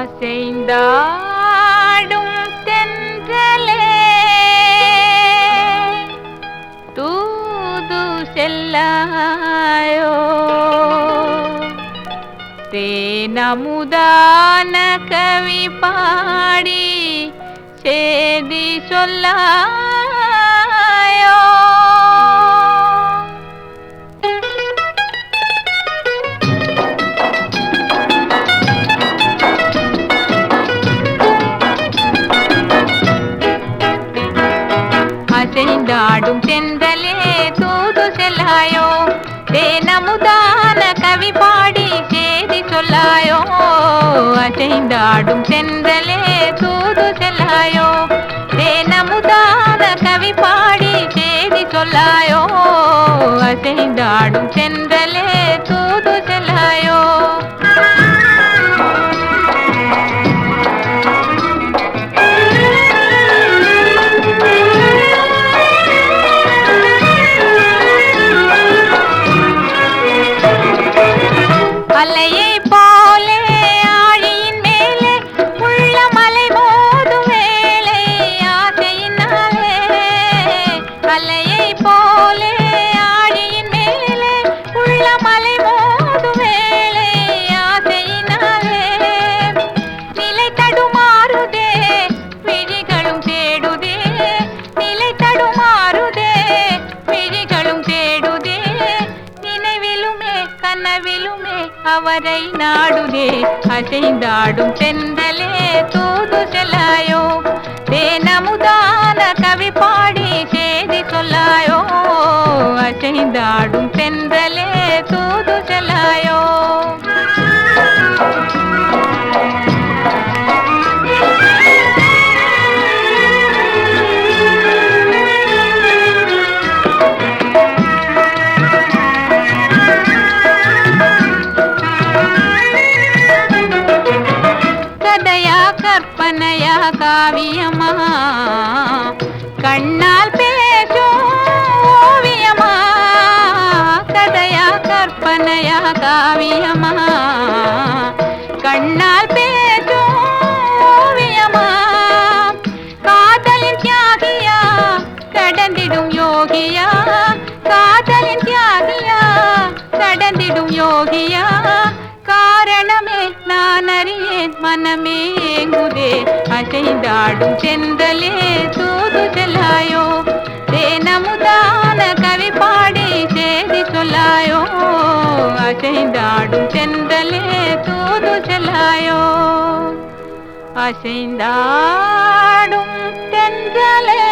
அசைந்தாடும் தென்றலே. தூது செல்லாயோ. தேனமுதான கவி பாடி சேதி சொல்லாயோ. அசைந்தாடும் தென்றலே தூது செல்லாயோ? தேனமுதான கவி பாடி சேதி சொல்லாயோ? அசைந்தாடும் செந்தலே தூது செல்லாயோ? தேனமுதான கவி பாடி சேதி சொல்லாயோ? அசைந்தாடும் செந்த போலே ஆழியின் மேலே உள்ள மலை மோதும் வேளை ஆசையினாலே. நிலை தடுமாறுதே விழிகளும் தேடுதே. நிலை தடுமாறுதே விழிகளும் தேடுதே. நினைவிலுமே கனவிலுமே அவரை நாடுதே. அசைந்தாடும் தென்றலே கற்பனையா காவியமா? கண்ணால் பேசும் ஓவியமா? கதையா கற்பனையா காவியமா? கண்ணால் பேசும் ஓவியமா? காதலின் தியாகியா? கடந்திடும் யோகியா? காதலின் தியாகியா? கடந்திடும் யோகியா? காரணமே நான் அறியேன் மனமே அசைந்தாடும் செந்தலே தூது செல்லாயோ. தேனமுதான கவி பாடி சேதி சொல்லாயோ. அசைந்தாடும் செந்தலே தூது செல்லாயோ. அசைந்தாடும் அசைந்தா